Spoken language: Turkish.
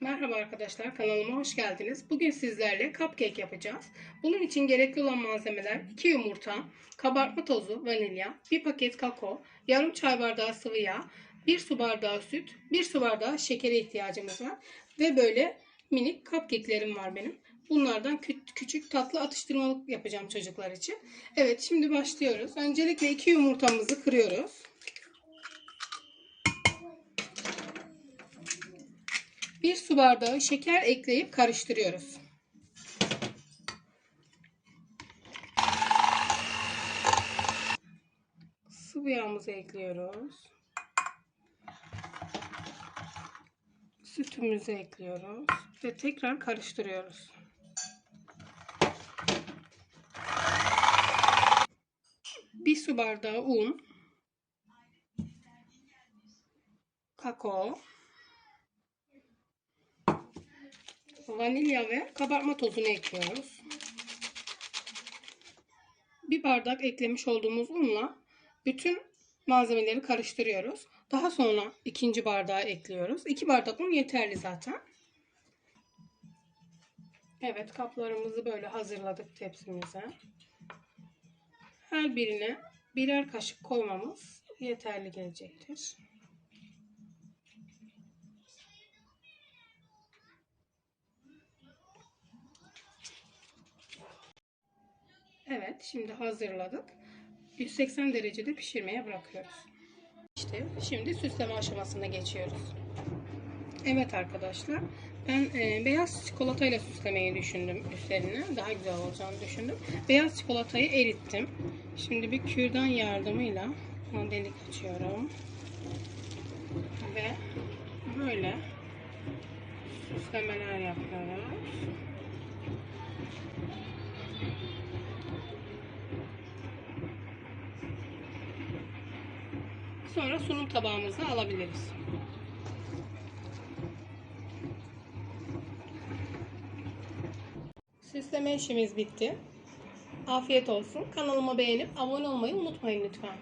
Merhaba arkadaşlar kanalıma hoş geldiniz. Bugün sizlerle cupcake yapacağız. Bunun için gerekli olan malzemeler 2 yumurta, kabartma tozu, vanilya, 1 paket kakao, yarım çay bardağı sıvı yağ, 1 su bardağı süt, 1 su bardağı şekere ihtiyacımız var. Ve böyle minik cupcake'lerim var benim. Bunlardan kü- küçük tatlı atıştırmalık yapacağım çocuklar için. Evet şimdi başlıyoruz. Öncelikle 2 yumurtamızı kırıyoruz. Bir su bardağı şeker ekleyip karıştırıyoruz. Sıvı yağımızı ekliyoruz. Sütümüzü ekliyoruz ve tekrar karıştırıyoruz. Bir su bardağı un, kakao, vanilya ve kabartma tozunu ekliyoruz. Bir bardak eklemiş olduğumuz unla bütün malzemeleri karıştırıyoruz. Daha sonra ikinci bardağı ekliyoruz. İki bardak un yeterli zaten. Evet kaplarımızı böyle hazırladık tepsimize. Her birine birer kaşık koymamız yeterli gelecektir. Evet, şimdi hazırladık. 180 derecede pişirmeye bırakıyoruz. İşte şimdi süsleme aşamasına geçiyoruz. Evet arkadaşlar, ben e, beyaz çikolatayla süslemeyi düşündüm üstlerine. Daha güzel olacağını düşündüm. Beyaz çikolatayı erittim. Şimdi bir kürdan yardımıyla ona delik açıyorum. Ve böyle süslemeler yapıyoruz. Sonra sunum tabağımıza alabiliriz. Süsleme işimiz bitti. Afiyet olsun. Kanalıma beğenip abone olmayı unutmayın lütfen.